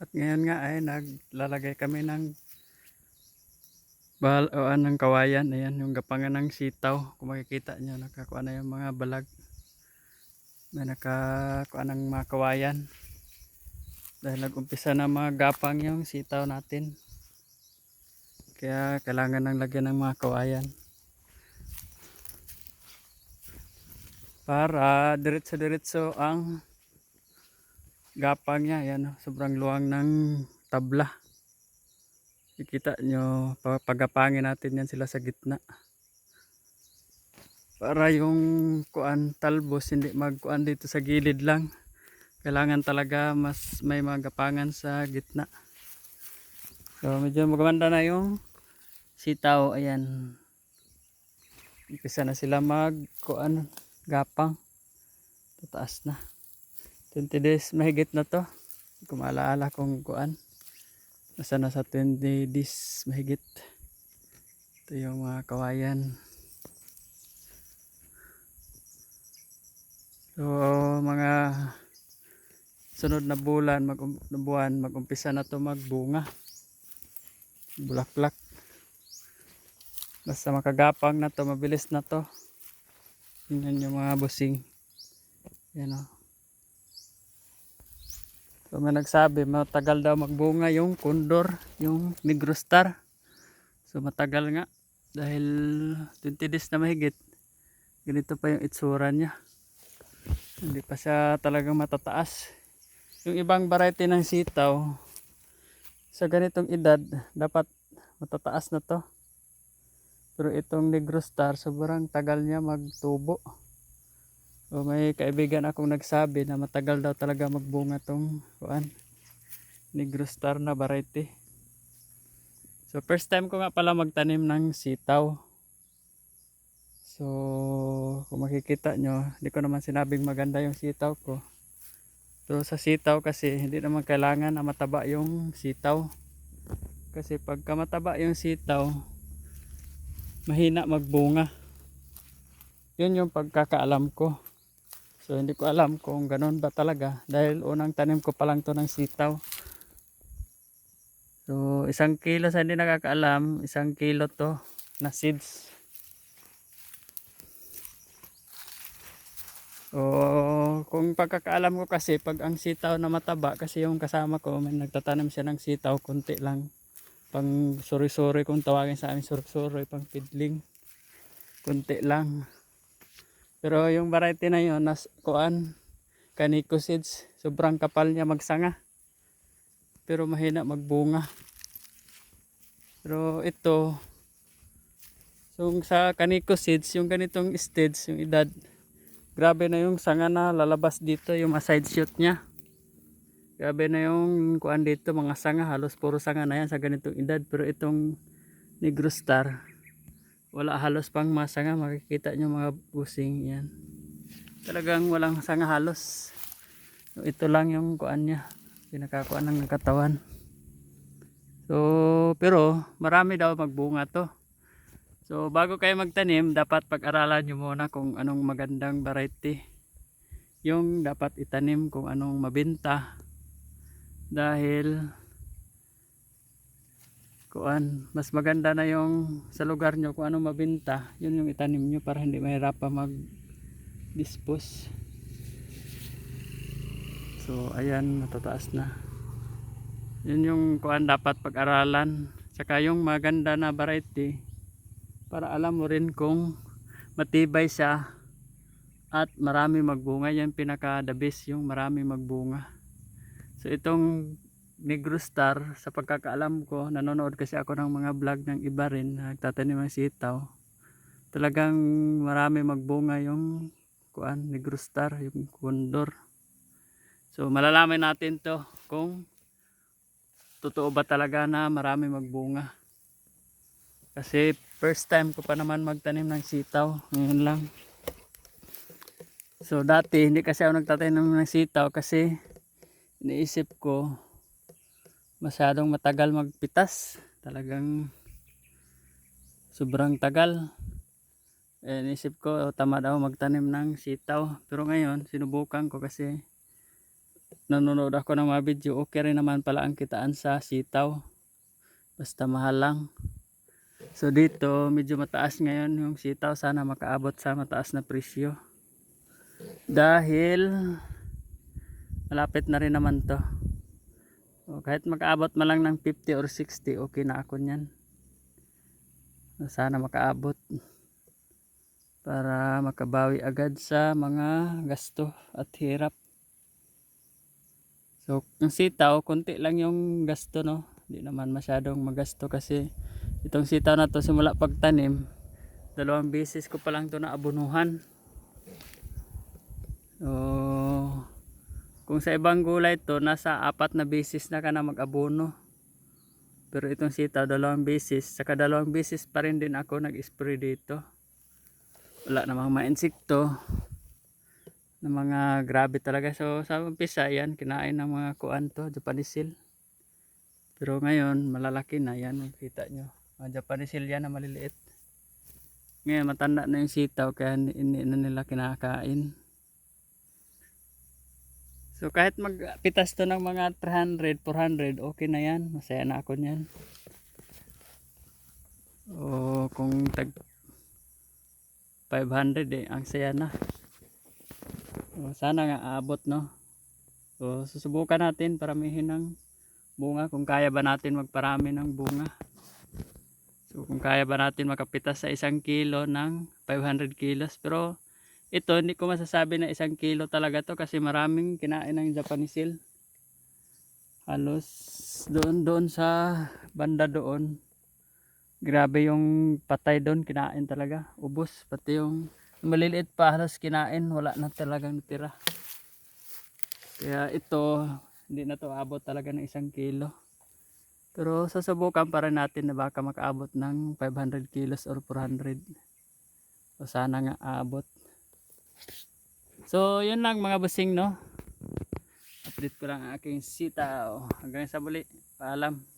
At ngayon nga ay naglalagay kami ng bahal o ng kawayan. Ayan yung gapangan ng sitaw. Kung makikita nyo nakakuha na yung mga balag. May nakakuha ng mga kawayan. Dahil nag-umpisa na mga gapang yung sitaw natin. Kaya kailangan ng lagyan ng mga kawayan. Para diretso-diretso ang gapang niya. Ayan, oh, sobrang luwang ng tabla. Kikita nyo, pa- pagapangin natin yan sila sa gitna. Para yung kuan talbos hindi magkuan dito sa gilid lang. Kailangan talaga mas may mga gapangan sa gitna. So medyo maganda na yung sitaw. Ayan. Umpisa na sila mag kuan gapang. Tataas na. 20 days mahigit na to. Ko maalaala kung kuan. Nasa nasa 20 days mahigit. Ito yung mga kawayan. So mga sunod na bulan, mag na buwan, mag-umpisa na to magbunga. Bulaklak. Basta makagapang na to, mabilis na to. Tingnan yung mga busing. Yan o. So may nagsabi, matagal daw magbunga yung kondor, yung negro star. So matagal nga. Dahil 20 days na mahigit. Ganito pa yung itsura niya. Hindi pa siya talagang matataas. Yung ibang variety ng sitaw, sa ganitong edad, dapat matataas na to. Pero itong negro star, sobrang tagal niya magtubo. So may kaibigan akong nagsabi na matagal daw talaga magbunga tong kuan negro star na variety. So first time ko nga pala magtanim ng sitaw. So kung makikita nyo, hindi ko naman sinabing maganda yung sitaw ko. Pero sa sitaw kasi hindi naman kailangan na mataba yung sitaw. Kasi pagka mataba yung sitaw, mahina magbunga. Yun yung pagkakaalam ko. So hindi ko alam kung ganun ba talaga dahil unang tanim ko pa lang to ng sitaw. So isang kilo sa hindi nakakaalam, isang kilo to na seeds. So kung pagkakaalam ko kasi pag ang sitaw na mataba kasi yung kasama ko may nagtatanim siya ng sitaw konti lang pang suri-suri kung tawagin sa amin suri-suri pang pidling konti lang pero yung variety na yun, nas, kuan, kaniko seeds, sobrang kapal niya magsanga. Pero mahina magbunga. Pero ito, so sa kaniko seeds, yung ganitong stage, yung edad, grabe na yung sanga na lalabas dito, yung mga side shoot niya. Grabe na yung kuan dito, mga sanga, halos puro sanga na yan sa ganitong edad. Pero itong negro star, wala halos pang masanga makikita nyo mga busing yan. Talagang walang sanga halos. Ito lang yung kuan nya pinakakuan ng katawan. So pero marami daw magbunga to. So bago kayo magtanim dapat pag-aralan nyo muna kung anong magandang variety. Yung dapat itanim kung anong mabenta dahil kuan mas maganda na yung sa lugar nyo kung ano mabenta yun yung itanim nyo para hindi mahirapan mag dispose so ayan matataas na. Yun yung kuan dapat pag-aralan. Saka yung maganda na variety para alam mo rin kung matibay siya at marami magbunga. Yan pinaka the best yung marami magbunga. So itong Negro Star sa pagkakaalam ko nanonood kasi ako ng mga vlog ng iba rin na nagtatanim ng sitaw. Talagang marami magbunga yung kuan Negro Star yung kondor so malalaman natin to kung totoo ba talaga na marami magbunga. Kasi first time ko pa naman magtanim ng sitaw ngayon lang. So dati hindi kasi ako nagtatanim ng sitaw kasi iniisip ko masyadong matagal magpitas talagang sobrang tagal eh nisip ko oh, tamad ako magtanim ng sitaw pero ngayon sinubukan ko kasi nanonood ako ng mga video, okay rin naman pala ang kitaan sa sitaw. Basta mahal lang. So dito, medyo mataas ngayon yung sitaw. Sana makaabot sa mataas na presyo. Dahil malapit na rin naman to. Kahit makaabot man lang ng 50 or 60, okay na ako niyan. Sana makaabot para makabawi agad sa mga gasto at hirap. So, ang sitaw, konti lang yung gasto, no? Hindi naman masyadong magasto kasi itong sitaw na to simula pagtanim, dalawang beses ko pa lang to na abunuhan. So, kung sa ibang gulay to, nasa apat na beses na ka na mag-abono. Pero itong sitaw, dalawang beses. Saka dalawang beses pa rin din ako nag-spray dito. Wala namang mga insekto. Na mga grabe talaga. So sa umpisa yan, kinain ng mga kuan to, Japanese seal. Pero ngayon, malalaki na yan. Makita nyo. Mga Japanese seal yan na maliliit. Ngayon, matanda na yung sitaw kaya hindi na nila kinakain. So kahit magpitas to ng mga 300, 400, okay na yan. Masaya na ako niyan. O kung tag 500 eh, ang saya na. O, sana nga aabot no. So susubukan natin paramihin ng bunga kung kaya ba natin magparami ng bunga. So kung kaya ba natin makapitas sa isang kilo ng 500 kilos. Pero ito hindi ko masasabi na isang kilo talaga to kasi maraming kinain ng Japanese seal. Halos doon doon sa banda doon. Grabe yung patay doon kinain talaga. Ubos pati yung maliliit pa halos kinain wala na talagang natira. Kaya ito hindi na to abot talaga ng isang kilo. Pero sasubukan para natin na baka makaabot ng 500 kilos or 400. O sana nga aabot. So, yun lang mga busing, no? Update ko lang ang aking sitaw. Hanggang sa muli. Paalam.